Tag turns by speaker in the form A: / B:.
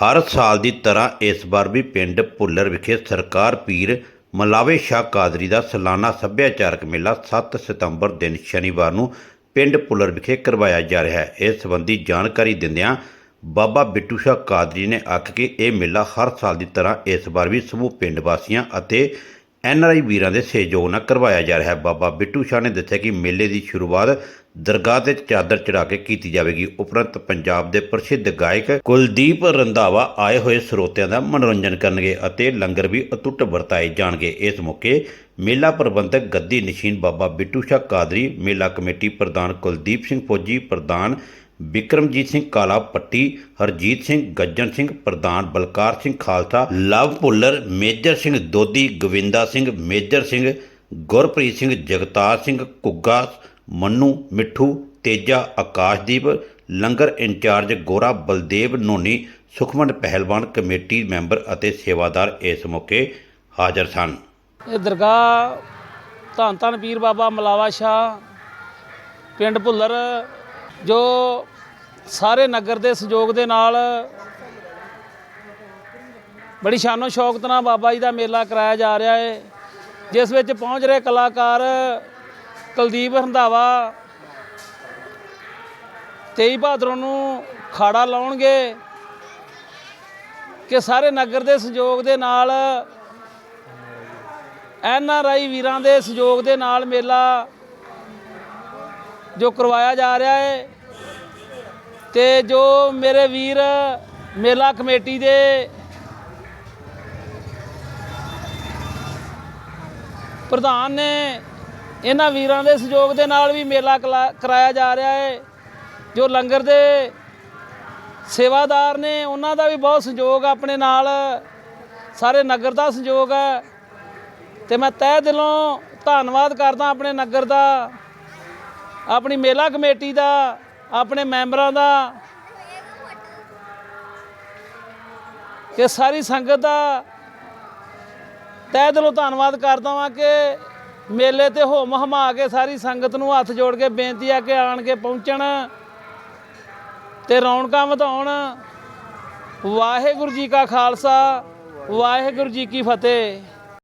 A: ਹਰ ਸਾਲ ਦੀ ਤਰ੍ਹਾਂ ਇਸ ਵਾਰ ਵੀ ਪਿੰਡ ਭੁੱਲਰ ਵਿਖੇ ਸਰਕਾਰ ਪੀਰ ਮਲਾਵੇ ਸ਼ਾਹ ਕਾਦਰੀ ਦਾ ਸਾਲਾਨਾ ਸੱਭਿਆਚਾਰਕ ਮੇਲਾ 7 ਸਤੰਬਰ ਦਿਨ ਸ਼ਨੀਵਾਰ ਨੂੰ ਪਿੰਡ ਭੁੱਲਰ ਵਿਖੇ ਕਰਵਾਇਆ ਜਾ ਰਿਹਾ ਹੈ। ਇਸ ਸੰਬੰਧੀ ਜਾਣਕਾਰੀ ਦਿੰਦਿਆਂ ਬਾਬਾ ਬਿੱਟੂ ਸ਼ਾਹ ਕਾਦਰੀ ਨੇ ਆਖ ਕੇ ਇਹ ਮੇਲਾ ਹਰ ਸਾਲ ਦੀ ਤਰ੍ਹਾਂ ਇਸ ਵਾਰ ਵੀ ਸਮੂਹ ਪਿੰਡ ਵਾਸੀਆਂ ਅਤੇ ਐਨਆਰਆਈ ਵੀਰਾਂ ਦੇ ਸਹਿਯੋਗ ਨਾਲ ਕਰਵਾਇਆ ਜਾ ਰਿਹਾ ਹੈ। ਬਾਬਾ ਬਿੱਟੂ ਸ਼ਾਹ ਨੇ ਦੱਸਿਆ ਕਿ ਮੇਲੇ ਦੀ ਸ਼ੁਰੂਆਤ ਦਰਗਾਹ ਤੇ ਚਾਦਰ ਚੜਾ ਕੇ ਕੀਤੀ ਜਾਵੇਗੀ। ਉਪਰੰਤ ਪੰਜਾਬ ਦੇ ਪ੍ਰਸਿੱਧ ਗਾਇਕ ਕੁਲਦੀਪ ਰੰਧਾਵਾ ਆਏ ਹੋਏ ਸਰੋਤਿਆਂ ਦਾ ਮਨੋਰੰਜਨ ਕਰਨਗੇ ਅਤੇ ਲੰਗਰ ਵੀ ਅਤੁੱਟ ਵਰਤਾਏ ਜਾਣਗੇ। ਇਸ ਮੌਕੇ ਮੇਲਾ ਪ੍ਰਬੰਧਕ ਗੱਦੀ ਨਸ਼ੀਨ ਬਾਬਾ ਬਿੱਟੂ ਸ਼ਾਹ ਕਾਦਰੀ, ਮੇਲਾ ਕਮੇਟੀ ਪ੍ਰਧਾਨ ਕੁਲਦੀਪ ਸਿੰਘ ਫੌਜੀ ਪ੍ਰਧਾਨ ਵਿਕਰਮਜੀਤ ਸਿੰਘ ਕਾਲਾ ਪੱਟੀ ਹਰਜੀਤ ਸਿੰਘ ਗੱਜਣ ਸਿੰਘ ਪ੍ਰਧਾਨ, Balkar Singh Khalsa, Love Bhullar, major Singh Dodi Govinda Singh, major Singh, Gurpreet Singh, Jagtar Singh Kugga Mannu, Mitthu, Teja, Akashdeep, langar incharge Gora, Baldev Noni, Sukhman ਪਹਿਲਵਾਨ ਕਮੇਟੀ ਮੈਂਬਰ ਅਤੇ ਸੇਵਾਦਾਰ ਇਸ ਮੌਕੇ ਹਾਜ਼ਰ ਸਨ।
B: ਇਹ ਦਰਗਾਹ ਧੰਨ ਧੰਨ ਪੀਰ ਬਾਬਾ ਮਲਾਵਾ ਸ਼ਾਹ, ਪਿੰਡ ਭੁੱਲਰ, ਜੋ ਸਾਰੇ ਨਗਰ ਦੇ ਸਹਿਯੋਗ ਦੇ ਨਾਲ ਬੜੀ ਸ਼ਾਨੋ ਸ਼ੌਕਤ ਨਾਲ ਬਾਬਾ ਜੀ ਦਾ ਮੇਲਾ ਕਰਾਇਆ ਜਾ ਰਿਹਾ ਹੈ ਜਿਸ ਵਿੱਚ ਪਹੁੰਚ ਰਹੇ ਕਲਾਕਾਰ ਕੁਲਦੀਪ ਰੰਧਾਵਾ 23 ਭਾਦਰੋਂ ਨੂੰ ਖਾੜਾ ਲਾਉਣਗੇ ਕਿ ਸਾਰੇ ਨਗਰ ਦੇ ਸਹਿਯੋਗ ਦੇ ਨਾਲ, ਐਨ ਆਰ ਆਈ ਵੀਰਾਂ ਦੇ ਸਹਿਯੋਗ ਦੇ ਨਾਲ ਮੇਲਾ ਜੋ ਕਰਵਾਇਆ ਜਾ ਰਿਹਾ ਹੈ ਤੇ ਜੋ ਮੇਰੇ ਵੀਰ ਮੇਲਾ ਕਮੇਟੀ ਦੇ ਪ੍ਰਧਾਨ ਨੇ, ਇਹਨਾਂ ਵੀਰਾਂ ਦੇ ਸਹਿਯੋਗ ਦੇ ਨਾਲ ਵੀ ਮੇਲਾ ਕਰਾਇਆ ਜਾ ਰਿਹਾ ਹੈ ਜੋ ਲੰਗਰ ਦੇ ਸੇਵਾਦਾਰ ਨੇ, ਉਹਨਾਂ ਦਾ ਵੀ ਬਹੁਤ ਸਹਿਯੋਗ ਆਪਣੇ ਨਾਲ, ਸਾਰੇ ਨਗਰ ਦਾ ਸਹਿਯੋਗ ਹੈ ਤੇ ਮੈਂ ਤਹਿ ਦਿਲੋਂ ਧੰਨਵਾਦ ਕਰਦਾ ਆਪਣੇ ਨਗਰ ਦਾ, ਆਪਣੀ ਮੇਲਾ ਕਮੇਟੀ ਦਾ ਆਪਣੇ ਮੈਂਬਰਾਂ ਦਾ ਕਿ ਸਾਰੀ ਸੰਗਤ ਦਾ ਤਹਿ ਦਿਲੋਂ ਧੰਨਵਾਦ ਕਰਦਾ ਹਾਂ ਕਿ ਮੇਲੇ ਤੇ ਹੋਮ ਹਮਾ ਕੇ ਸਾਰੀ ਸੰਗਤ ਨੂੰ ਹੱਥ ਜੋੜ ਕੇ ਬੇਨਤੀ ਆ ਕਿ ਆਣ ਕੇ ਪਹੁੰਚਣ ਤੇ ਰੌਣਕਾਂ ਵਧਾਉਣ। ਵਾਹਿਗੁਰੂ ਜੀ ਕਾ ਖਾਲਸਾ, ਵਾਹਿਗੁਰੂ ਜੀ ਕੀ ਫਤਿਹ।